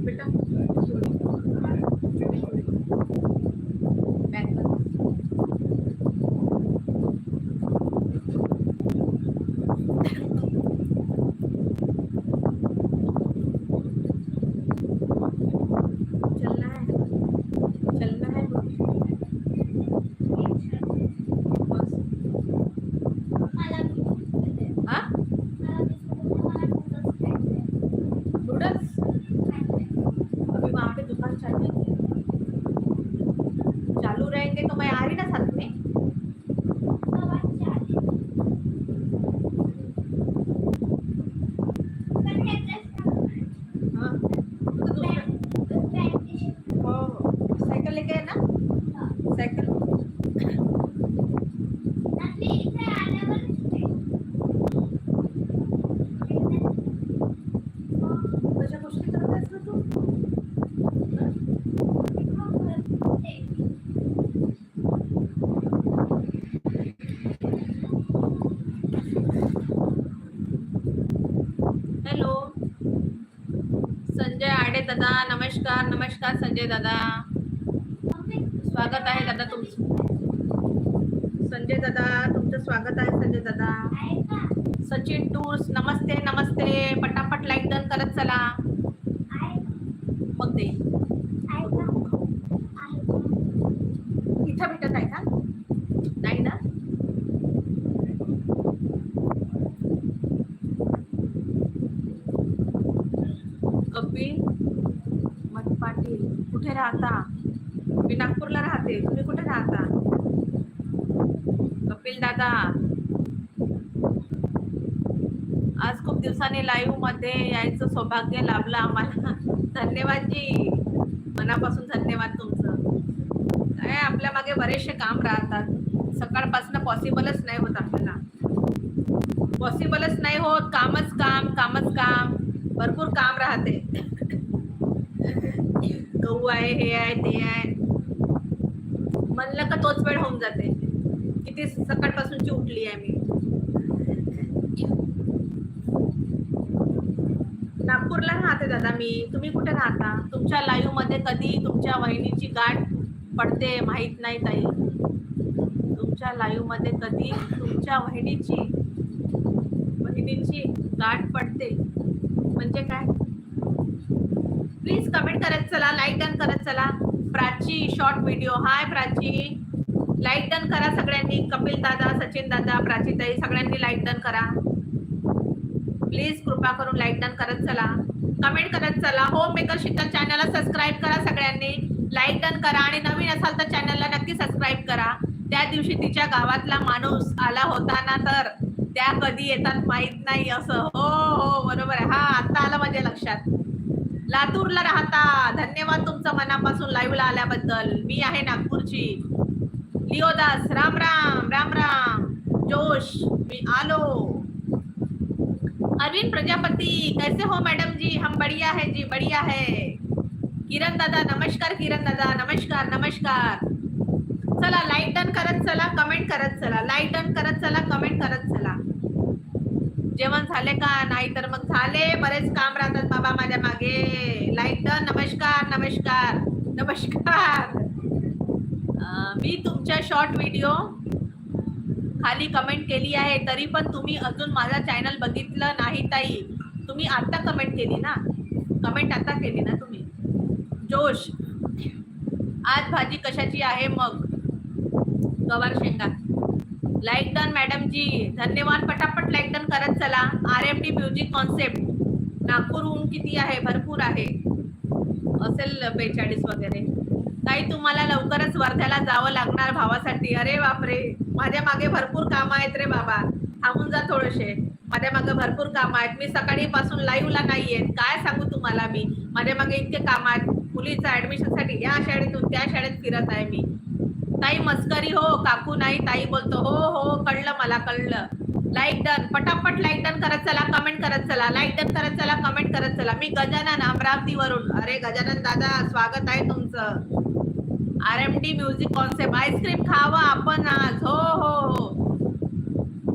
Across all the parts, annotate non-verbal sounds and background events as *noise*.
बेटा बॅग कर. चलना है चलना है बस हाँ नूडल्स अभी वहाँ पे दुकान चालू है चालू रहेंगे तो मैं आ रही ना साथ में हाँ तो दूसरा हो हो सायकल लेके आहे ना सायकल कशा गोष्टी करत आहेस ना तू हॅलो संजय आडे दादा नमस्कार नमस्कार संजय दादा. स्वागत आहे दादा तुमचं संजय दादा तुमचं स्वागत आहे संजय दादा. सचिन टूर्स नमस्ते नमस्ते. पटापट लाईक डन करत चला. मग दे. इथं भेटत आहे का नाही ना कपिल मठ पाटील कुठे राहता मी नागपूरला राहते तुम्ही कुठे राहता कपिल दादा. आज खूप दिवसांनी लाईव्हमध्ये यायचं सौभाग्य लाभलं आम्हाला. धन्यवाद जी. मनापासून धन्यवाद तुमचं. काय आपल्या मागे बरेचसे काम राहतात. सकाळपासून पॉसिबलच नाही होत आपल्याला. पॉसिबलच नाही होत. कामच काम कामच काम. भरपूर काम राहते. गहू आहे हे आहे ते आहे. म्हणलं का तोच वेळ होऊन जाते. किती सकाळपासूनची उठली आहे मी. नागपूरला राहते दादा मी. तुम्ही कुठे राहता? तुमच्या लाईव्हमध्ये कधी तुमच्या वहिनीची गाठ पडते माहीत नाही ताई. तुमच्या लाईव्हमध्ये कधी तुमच्या वहिनीची वहिनीची गाठ पडते. म्हणजे काय? प्लीज कमेंट करत चला लाईक डन करत चला. Prachi short video hi Prachi. Like done करा सगळ्यांनी. कपिल दादा सचिन दादा प्राचीताई सगळ्यांनी लाइट डन करा. प्लीज कृपा करून लाइट डन करत चला. कमेंट करत चला. होम मेकर शीतल चॅनलला सबस्क्राईब करा सगळ्यांनी. लाईक डन करा आणि नवीन असाल तर चॅनलला नक्की सबस्क्राईब करा. त्या दिवशी तिच्या गावातला माणूस आला होता ना तर त्या कधी येतात माहीत नाही असं. हो हो बरोबर आहे. हा आता आलं माझ्या लक्षात. लातूरला राहता. धन्यवाद तुमचं मनापासून लाईव्हला आल्याबद्दल. मी आहे नागपूरची. लिओदास राम राम राम राम. जोश मी आलो. अरविंद प्रजापति कैसे हो मैडम जी? हम बढ़िया है जी बढ़िया है. किरण दादा नमस्कार किरण दादा नमस्कार नमस्कार. चला लाईक डन करत चला कमेंट करत चला लाईक डन करत चला कमेंट करत चला जेवण झाले का? नाही तर मग झाले. बरेच काम राहतात बाबा माझ्या मागे. लाईक डन नमस्कार नमस्कार नमस्कार. मी तुमच्या शॉर्ट व्हिडिओ खाली कमेंट केली आहे तरी पण तुम्ही अजून माझा चॅनल बघितलं नाही ताई. तुम्ही आता कमेंट केली ना? कमेंट आता केली ना तुम्ही? जोश. आज भाजी कशाची आहे मग? गवार शेंगा. लाईक डन मॅडम जी धन्यवाद. पटापट लाईक डन करत चला. R M D music concept Nagpur ऊन किती आहे? भरपूर आहे. असेल बेचाळीस वगैरे. ताई तुम्हाला लवकरच वर्ध्याला जावं लागणार भावासाठी. अरे बापरे. माझ्या मागे भरपूर काम आहेत रे बाबा. थांबून जा थोडेसे. माझ्या मागे भरपूर काम आहेत. मी सकाळी पासून लाईव्हला नाही येत. काय सांगू तुम्हाला मी? माझ्या मागे इतके काम आहेत. मुलीचं ऍडमिशनसाठी या शाळेतून त्या शाळेत फिरत आहे मी. ताई मस्करी हो काकू नाही ताई बोलतो हो हो कळलं मला कळलं. लाईक डन पटापट लाईक डन करत चला कमेंट करत चला. लाईक डन करत चला कमेंट करत चला. मी गजानन अमरावतीवरून. अरे गजानन दादा स्वागत आहे तुमचं. R M D music concept ice cream खावा आपण आज. हो हो हो.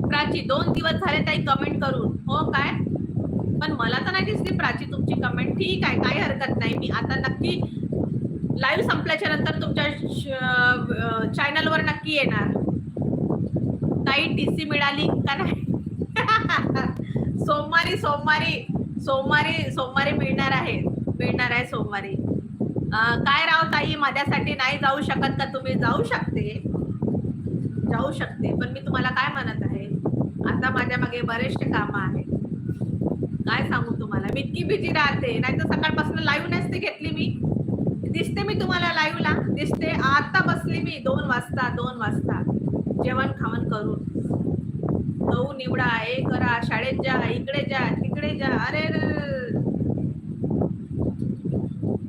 प्राची दोन दिवस झाले ताई कमेंट करून. हो काय? पण मला तर नाही दिसली प्राची तुमची कमेंट ठीक आहे काही हरकत नाही. मी आता नक्की लाईव्ह संपल्याच्या नंतर तुमच्या चॅनलवर नक्की येणार. ताई टी सी मिळाली का नाही? *laughs* सोमवारी सोमवारी सोमवारी सोमवारी मिळणार आहे. मिळणार आहे सोमवारी. काय राव ताई माझ्यासाठी नाही जाऊ शकत का तुम्ही जाऊ शकते. जाऊ शकते पण मी तुम्हाला काय म्हणत आहे? आता माझ्या मागे बरेचसे कामं आहेत. काय सांगू तुम्हाला? मी इतकी बिझी राहते नाही तर सकाळपासून लाईव्ह नसते घेतली मी. दिसते मी तुम्हाला लाईव्हला दिसते आता बसली मी दोन वाजता दोन वाजता. जेवण खावण करून. गहू निवडा हे करा शाळेत जा इकडे जा तिकडे जा. अरे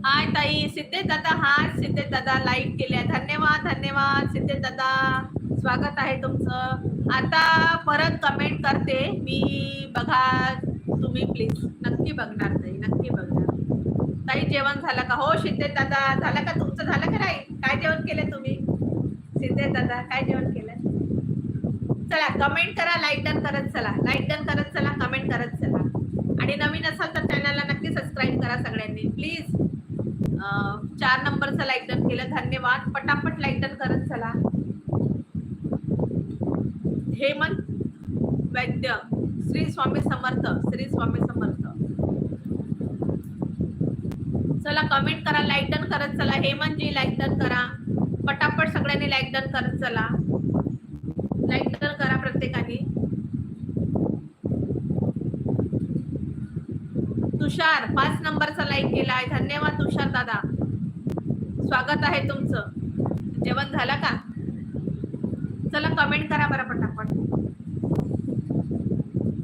हाय ताई सिद्धेश दादा हाय सिद्धेश दादा लाईक केल्या. धन्यवाद धन्यवाद. सिद्धेश दादा स्वागत आहे तुमचं. आता परत कमेंट करते. मी बघा तुम्ही प्लीज नक्की बघणार ताई नक्की बघणार. ताई जेवण झालं का? हो सिद्धेश दादा झालं का तुमचं? झालं का नाही? काय जेवण केलं तुम्ही? सिद्धेश दादा काय जेवण केलं? चला कमेंट करा लाईक डन करत चला. लाईक डन करत चला कमेंट करत चला. आणि नवीन असाल तर चॅनलला नक्की सबस्क्राईब करा सगळ्यांनी. प्लीज चार नंबरचं लाईक डन केलं. धन्यवाद. पटापट लाईक डन करत चला. हेमंत वैद्य श्री स्वामी समर्थ श्री स्वामी समर्थ. चला कमेंट करा लाईक डन करत चला. हेमंत जी लाईक डन करा. पटापट सगळ्यांनी लाईक डन करत चला. लाईक डन करा प्रत्येकाने. तुषार पाच नंबरचा लाईक केला आहे धन्यवाद तुषार दादा. स्वागत आहे तुमचं. जेवण झालं का? चला कमेंट करा बरं पटापट.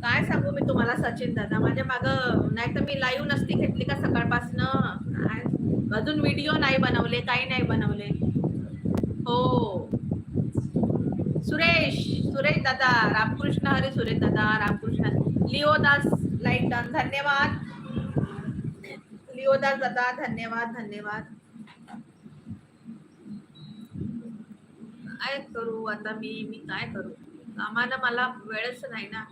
काय सांगू मी तुम्हाला सचिन दादा? माझ्या माग नाही तर मी लाईव्ह नसती घेतली का सकाळपासनं? अजून व्हिडिओ नाही बनवले काही नाही बनवले. हो. सुरेश सुरेश दादा. रामकृष्ण हरे सुरेश दादा. रामकृष्ण. लिओदास लाईक डन धन्यवाद. लिओदास दादा धन्यवाद धन्यवाद. काय करू आता मी मी काय करू? कामाला मला वेळच नाही ना.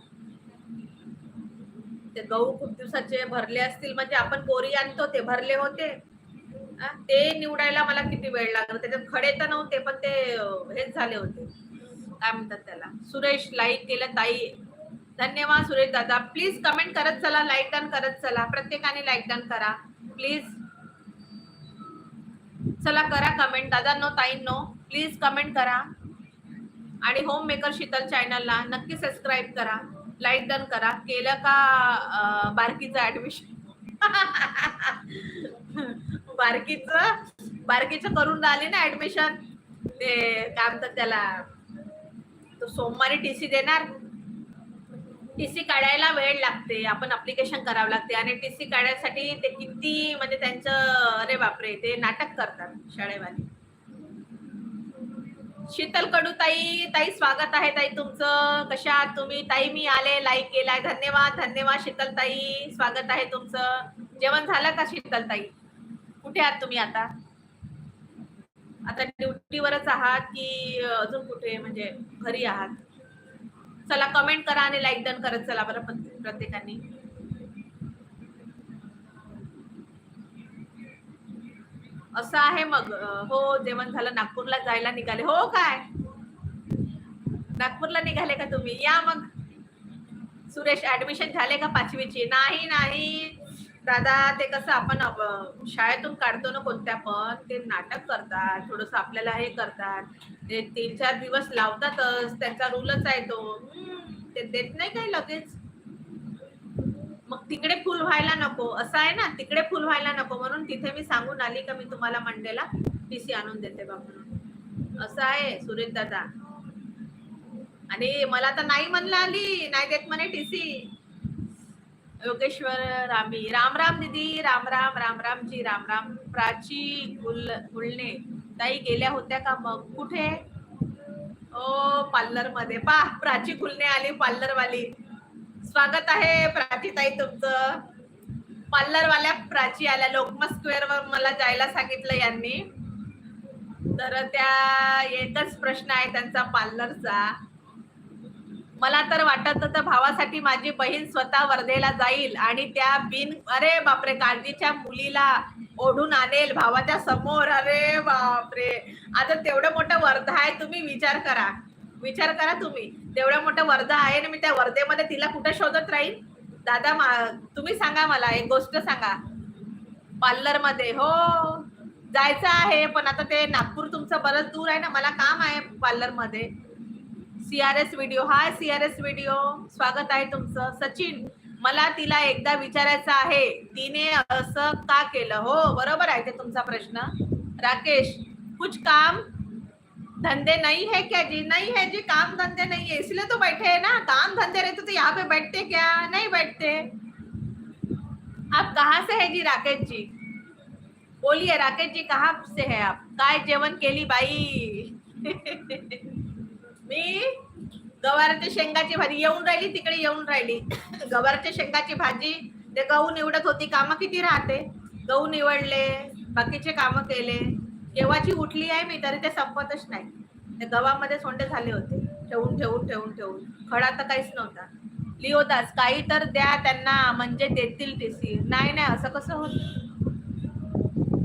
ते गहू खूप दिवसाचे भरले असतील म्हणजे आपण बोरी आणतो ते भरले होते. ते निवडायला मला किती वेळ लागला? त्याच्यात खडे तर नव्हते पण ते हेच झाले होते. काय म्हणतात त्याला? सुरेश लाईक केलं ताई. धन्यवाद सुरेश दादा. प्लीज कमेंट करत चला लाईक डन करत चला. प्रत्येकाने लाईक डन करा. प्लीज चला करा कमेंट दादांनो ताईंनो प्लीज कमेंट करा. आणि होम मेकर शीतल चॅनलला नक्की सबस्क्राईब करा. लाईक डन करा. केलं का बारकीचं ऍडमिशन *laughs* बारकीचं? बारकीचं करून राहिले ना ऍडमिशन ते काय म्हणतात त्याला? तो सोमवारी टी सी देणार? टी सी काढायला वेळ लागते. आपण अप्लिकेशन करावं लागते आणि टी सी काढायसाठी ते किती म्हणजे त्यांचं अरे बापरे ते नाटक करतात शाळेवाले. शीतल कडू ताई ताई स्वागत आहे ताई तुमचं. कशा आहात तुम्ही? ताई मी आले लाईक केलाय. धन्यवाद धन्यवाद शीतल ताई. स्वागत आहे तुमचं. जेवण झालं का शीतल ताई? कुठे आहात तुम्ही आता? आता ड्युटीवरच आहात की अजून कुठे म्हणजे घरी आहात? चला कमेंट करा आणि लाईक डन करत चला बरं प्रत्येकाने. असं आहे मग. हो जेवण झालं. नागपूरला जायला निघाले. हो काय? नागपूरला निघाले का तुम्ही? या मग. सुरेश ऍडमिशन झाले का पाचवीची? नाही नाही. दादा ते कसं आपण शाळेतून काढतो ना कोणत्या पण ते नाटक करतात थोडस आपल्याला हे करतात. ते तीन चार दिवस लावतातच त्यांचा रूलच आहे तो. ते देत नाही काही लगेच. मग तिकडे फुल व्हायला नको. असं आहे ना तिकडे फुल व्हायला नको. म्हणून तिथे मी सांगून आली का मी तुम्हाला मंडेला टीसी आणून देते बा म्हणून. असं आहे सुरेश दादा. आणि मला तर नाही म्हणलं आली नाही देत म्हणे टीसी योगेश्वर रामी. राम राम दिदी राम राम राम रामजी राम राम. प्राची गुल गुलणे ताई गेल्या होत्या का मग? कुठे? ओ पार्लरमध्ये पा प्राची गुलणे आली पार्लर वाली स्वागत आहे प्राची ताई तुमचं. पार्लर वाल्या प्राची आल्या. लोकमा स्क्वेअर वर मला जायला सांगितलं यांनी. तर त्या एकच प्रश्न आहे त्यांचा पार्लरचा. मला तर वाटत होतं भावासाठी माझी बहीण स्वतः वर्धेला जाईल आणि त्या बिन अरे बापरे काळजीच्या मुलीला ओढून आणेल भावाच्या समोर. अरे बापरे. आता तेवढं मोठं वर्धा आहे तुम्ही विचार करा. विचार करा तुम्ही. तेवढं मोठं वर्धा आहे ना मी त्या वर्धेमध्ये तिला कुठं शोधत राहील दादा मा- तुम्ही सांगा मला एक गोष्ट सांगा. पार्लरमध्ये हो. जायचं आहे पण आता ते नागपूर तुमचं बरंच दूर आहे ना मला काम आहे पार्लरमध्ये CRS video hi CRS video स्वागत आहे तुमचं. सचिन, मला तिला एकदा विचारायचं आहे. तिने असं का केलं? हो, बरोबर आहे ते तुमचा प्रश्न. राकेश, कुछ काम धंधे नहीं है क्या जी? नहीं है जी, काम धंधे नहीं है. इसलिए तो बैठे हैं ना. काम धंधे रहते तो यहाँ पे बैठते क्या? नहीं बैठते. आप कहाँ से है जी, राकेश जी? बोलिए, राकेश जी, कहाँ से है आप? काय जेवण केली बाई? *laughs* मी गवाराच्या शेंगाची भाजी येऊन राहिली तिकडे येऊन राहिली. गवाराच्या शेंगाची भाजी ते गहू निवडत होती कामं किती राहते? गहू निवडले बाकीचे कामं केले. केव्हाची उठली आहे मी तरी ते संपतच नाही. ते गव्हामध्ये सोंडे झाले होते. ठेवून ठेवून ठेवून ठेवून. खडा तर काहीच नव्हता. लिओदास काही तर द्या त्यांना म्हणजे देतील टीसी नाही नाही असं कसं होत?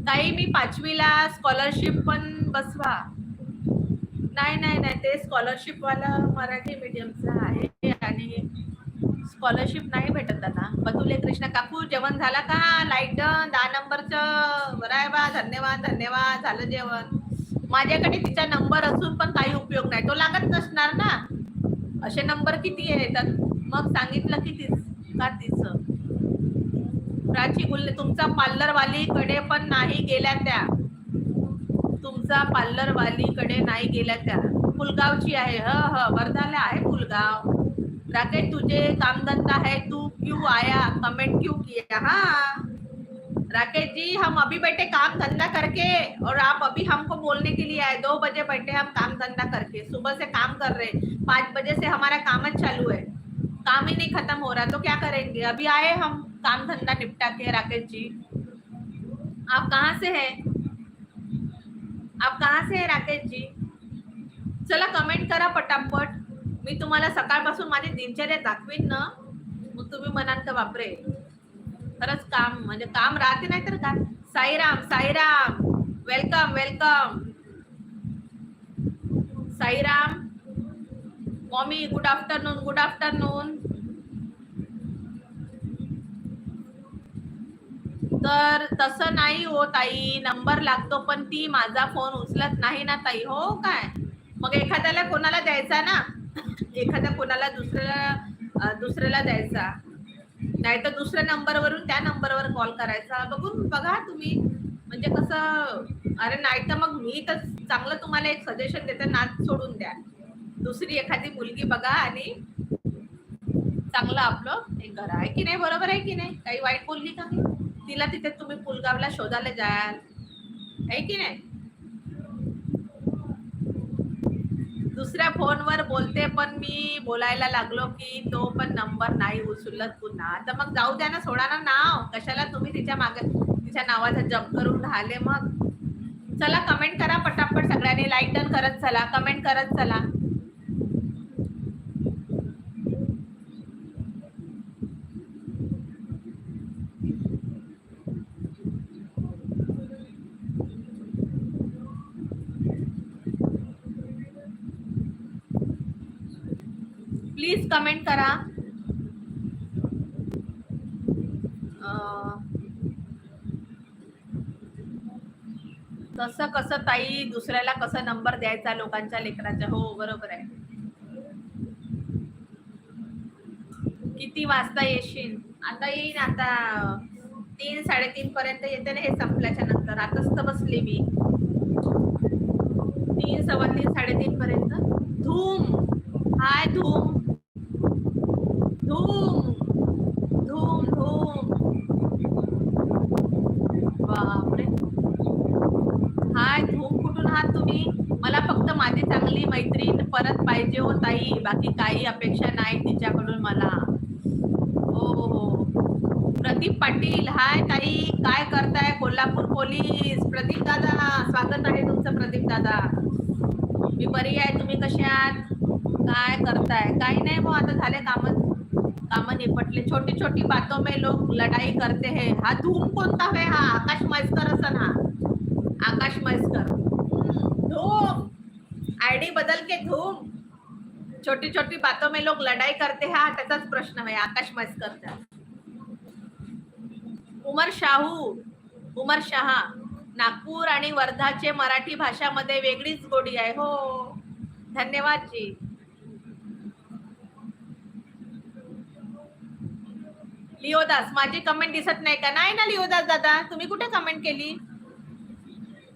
ताई मी पाचवीला स्कॉलरशिप पण बसवा. नाही नाही नाही. ते स्कॉलरशिप वाला मराठी मीडियमचं आहे आणि स्कॉलरशिप नाही भेटत त्यांना बतुले कृष्ण काकू जेवण झाला का? लाइट दहा नंबरचं. बरं आहे बा. धन्यवाद धन्यवाद. झालं जेवण. माझ्याकडे तिचा नंबर असून पण काही उपयोग नाही. तो लागत नसणार ना. असे नंबर किती येतात मग सांगितलं की तीच का तिचं प्राची गुल्ले तुमचा पार्लरवालीकडे पण नाही गेल्या त्या. तुमचा पार्लरवालीकडे नाही गेल्या त्या. पुलगावची आहे. ह ह वर्धाला आहे पुलगाव राकेश, तुझे कामधंधा है तू क्यों आया? कमेंट क्यों किया? हाँ. राकेश जी हम अभी बैठे काम धंधा करके और आप अभी हमको बोलने के लिए आए। दो बजे बैठे हम काम धंधा करके। सुबह से काम कर रहे पाँच बजे से हमारा काम चालू है। काम ही नहीं खत्म हो रहा। तो क्या करेंगे? अभी आए हम काम धंधा निपटा के राकेश जी आप कहाँ से हैं? आप कहाँ से है राकेश जी? चला कमेंट करा पटापट. मी तुम्हाला सकाळपासून माझी दिनचर्या दाखवीन ना. मग तुम्ही म्हणाल तर बापरे खरंच काम म्हणजे काम राहते नाही तर काय? Sairam Sairam. Welcome welcome Sairam. Mommy good afternoon good afternoon तर तसं नाही हो ताई. नंबर लागतो पण ती माझा फोन उचलत नाही ना ताई. हो काय? मग एखाद्याला कोणाला द्यायचा ना? एखाद्या कोणाला दुसऱ्याला दुसऱ्याला द्यायचा. नाही तर दुसऱ्या नंबरवरून त्या नंबरवर कॉल करायचा. बघून बघा तुम्ही. म्हणजे कसं अरे नाही तर मग मी तर चांगलं तुम्हाला एक सजेशन देते नाच सोडून द्या. दुसरी एखादी मुलगी बघा आणि चांगलं आपलं एक घर आहे की नाही? बरोबर आहे की नाही? काही वाईट बोलली का तिला तिथे तुम्ही पुलगावला शोधायला जाल. आहे की नाही? दुसऱ्या फोनवर बोलते पण मी बोलायला लागलो की तो पण नंबर नाही उचलत पुन्हा. तर मग जाऊ द्या ना सोडा ना नाव. कशाला तुम्ही तिच्यामागे तिच्या नावाचा जप करून राहिले मग? चला कमेंट करा पटापट सगळ्यांनी. लाईक डन करत चला कमेंट करत चला. प्लीज कमेंट करा. कसं कसं ताई दुसऱ्याला कसं नंबर द्यायचा लोकांच्या लेकराच्या? हो बरोबर आहे. किती वाजता येशील? आता येईन आता तीन साडेतीन पर्यंत येते ना हे संपल्याच्या नंतर. आताच तर बसले मी. तीन सव्वा तीन साडेतीन पर्यंत. धूम! हाय धूम! धूम धूम धूम बापरे. हाय धूम कुठून आहात तुम्ही? मला फक्त माझी चांगली मैत्रीण परत पाहिजे हो ताई. बाकी काही अपेक्षा नाही तिच्याकडून मला. हो हो हो. प्रदीप पाटील हाय ताई. काय करताय? कोल्हापूर पोलीस. प्रदीप दादा स्वागत आहे तुमचं प्रदीप दादा. मी बरी आहे. तुम्ही कसे आहात? काय करताय? काही नाही मग आता झाले कामच काम निपटले. छोटी छोटी बातों में लोग लड़ाई करते हैं। हा धूम कोणता है? हा आकाश मयस्कर असन हा। आकाश मयस्कर धूम। आयडी बदल के धूम। छोटी छोटी बातों में लोग लड़ाई करते हैं। हा त्याचाच प्रश्न आहे आकाश मयस्करचा उमर शाहू। उमर शहा। नागपूर आणि वर्धाचे मराठी भाषामध्ये वेगळीच गोडी आहे. हो. धन्यवाद जी. लिओदास माझी कमेंट दिसत नाही का? नाही ना लिओदास दादा तुम्ही कुठे कमेंट केली?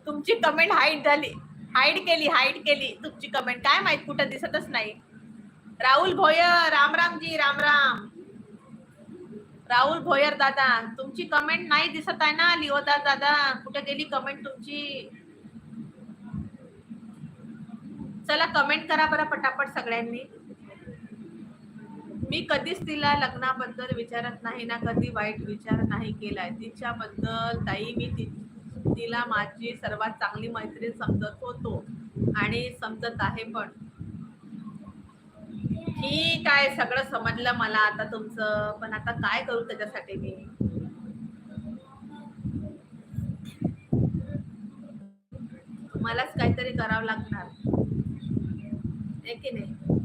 तुमची कमेंट हाईट झाली. हाईड केली हाईड केली. तुमची कमेंट काय माहीत कुठं दिसतच नाही. राहुल भोयर राम राम जी राम राम. राहुल भोयर दादा तुमची कमेंट नाही दिसत आहे ना लिओदास दादा? कुठे गेली कमेंट तुमची? चला कमेंट करा बरं पटापट सगळ्यांनी. मी कधीच तिला लग्नाबद्दल विचारत नाही ना कधी वाईट विचार नाही केलाय. तिच्याबद्दल ताई मी ति तिला माझी सर्वात चांगली मैत्रीण समजत होतो आणि समजत आहे पण. ठीक आहे सगळं समजलं मला आता तुमचं पण आता काय करू त्याच्यासाठी मी? तुम्हालाच काहीतरी करावं लागणार. आहे की नाही?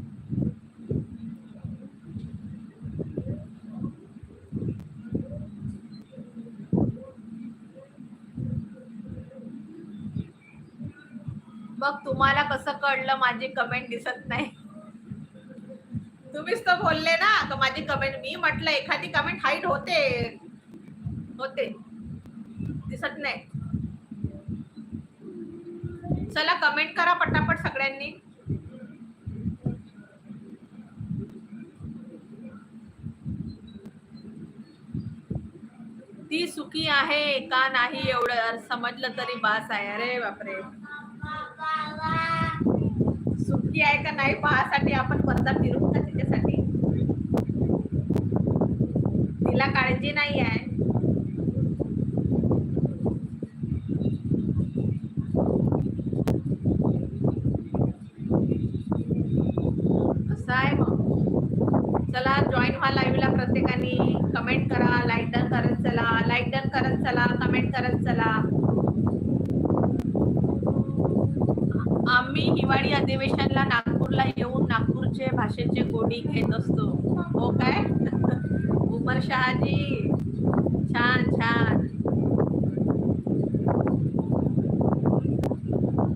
मग तुम्हाला कसं कळलं माझी कमेंट दिसत नाही. तुम्हीच तर बोलले ना का माझी कमेंट मी म्हटलं एखादी कमेंट हाईट होते. होते. दिसत नाही. चला कमेंट करा पटापट सगळ्यांनी. ती सुखी आहे का नाही एवढं समजलं तरी बास आहे. अरे बापरे. सुखी आहे का नाही पाहासाठी आपण पत्ता फिरू का तिच्यासाठी? तिला काळजी नाही आहे. असं आहे मग. चला जॉईन व्हा लाईव्हला प्रत्येकाने. कमेंट करा लाईक डन करत चला. लाईक डन करत चला कमेंट करत चला. आम्ही हिवाळी अधिवेशनला नागपूरला येऊन नागपूरचे भाषेचे गोडी घेत असतो. हो काय? *laughs* उमर शहा छान छान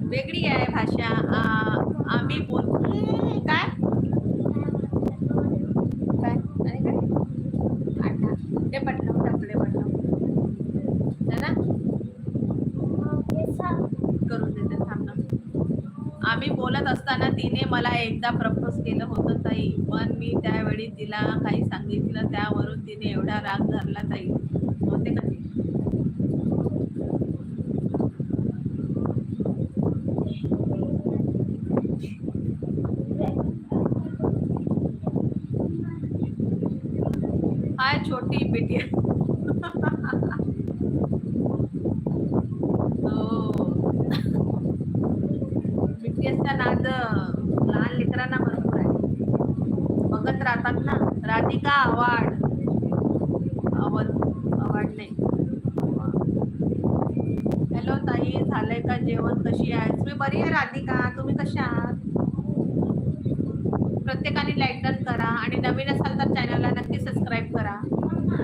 वेगळी आहे भाषा आ, आम्ही बोल हम्म, काय काय आणि काय आटा ते पटलं टपले पटलं है ना करून देते थांब ना आम्ही बोलत असताना तिने मला एकदा प्रपोज केलं होतं ताई पण मी त्यावेळी तिला काही सांगितलं त्यावरून तिने एवढा राग धरला ताई होते का ते? हाय छोटी बेटी हो बीटीएसचा नाद लहान लेकरांना भरपूर आहे बघत राहतात ना राधिका आवाड? आवाज आवाड नाही. हॅलो ताई झालंय का जेवण? कशी आहेस? मी बरी आहे राधिका? तुम्ही कशा आहात? प्रत्येकाने लाईक डन करा आणि नवीन असाल तर चॅनलला नक्की सबस्क्राईब करा.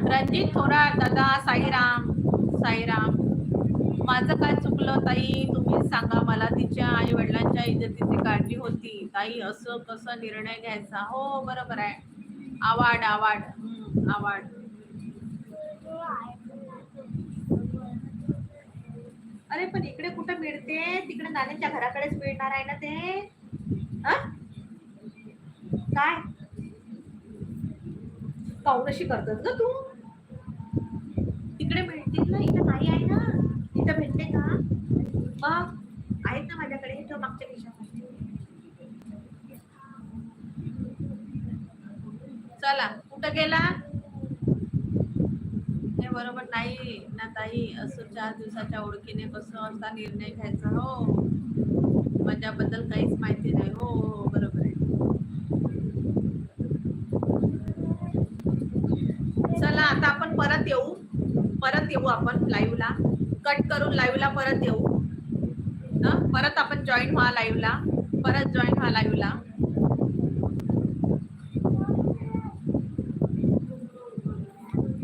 रणजित थोरात दादा साईराम साईराम. माझं काय चुकलं ताई? तुम्ही सांगा मला. तिच्या आई वडिलांच्या इज्जतीची काळजी होती. ताई असं कसं निर्णय घ्यायचा? हो बरोबर आहे. आवाड आवाड. आवाड. अरे पण इकडे कुठं मिळते? तिकडे नाण्यांच्या घराकडेच मिळणार आहे ना ते? काय? काऊन करतात ग तू? तिकडे मिळतील ना इथं नाही आहे ना? इथं भेटते का? मग आहेत ना माझ्याकडे मागच्या खिशात. चला कुठं गेला? ते बरोबर नाही ना ताई असं चार दिवसाच्या ओळखीने कसं असा निर्णय घ्यायचा हो. माझ्याबद्दल काहीच माहिती नाही हो, हो हो बरोबर आहे. चला आता आपण परत येऊ. परत येऊ आपण लाईव्हला कट करून लाईव्हला परत येऊ. परत आपण जॉईन व्हा लाईव्हला परत जॉईन व्हा लाईव्हला